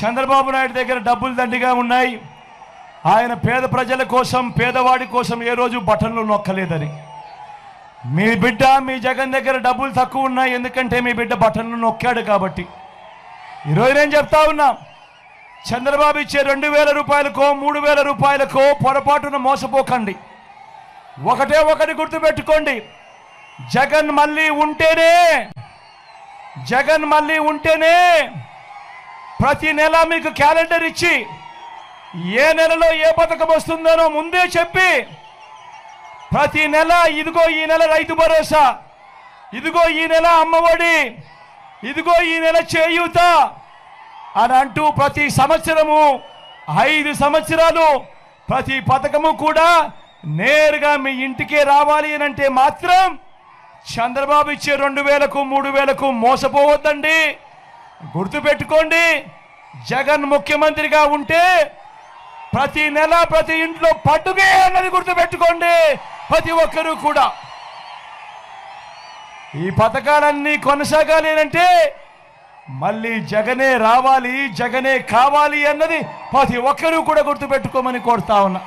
చంద్రబాబు నాయుడు దగ్గర డబ్బులు దండిగా ఉన్నాయి. ఆయన పేద ప్రజల కోసం పేదవాడి కోసం ఏ రోజు బటన్లు నొక్కలేదని. మీ బిడ్డ మీ జగన్ దగ్గర డబ్బులు తక్కువ ఉన్నాయి. ఎందుకంటే మీ బిడ్డ బటన్లు నొక్కాడు కాబట్టి. ఈరోజు నేను చెప్తా ఉన్నా చంద్రబాబు ఇచ్చే రెండు వేల రూపాయలకో మూడు వేల రూపాయలకో పొరపాటున మోసపోకండి. ఒకటే ఒకటి గుర్తుపెట్టుకోండి. జగన్ మళ్ళీ ఉంటేనే జగన్ మళ్ళీ ఉంటేనే ప్రతి నెల మీకు క్యాలెండర్ ఇచ్చి ఏ నెలలో ఏ పథకం వస్తుందనో ముందే చెప్పి ప్రతి నెల ఇదిగో ఈ నెల రైతు భరోసా ఇదిగో ఈ నెల అమ్మఒడి ఇదిగో ఈ నెల చేయూత అని అంటూ ప్రతి సంవత్సరము ఐదు సంవత్సరాలు ప్రతి పథకము కూడా నేరుగా మీ ఇంటికే రావాలి అని అంటే మాత్రం చంద్రబాబు ఇచ్చే రెండు వేలకు మూడు వేలకు మోసపోవద్దండి. గుర్తుపెట్టుకోండి జగన్ ముఖ్యమంత్రిగా ఉంటే ప్రతి నెల ప్రతి ఇంట్లో పట్టుకే అన్నది గుర్తుపెట్టుకోండి ప్రతి ఒక్కరూ కూడా. ఈ పథకాలన్నీ కొనసాగాలి అంటే మళ్ళీ జగనే రావాలి జగనే కావాలి అన్నది ప్రతి ఒక్కరూ కూడా గుర్తుపెట్టుకోమని కోరుతా ఉన్నా.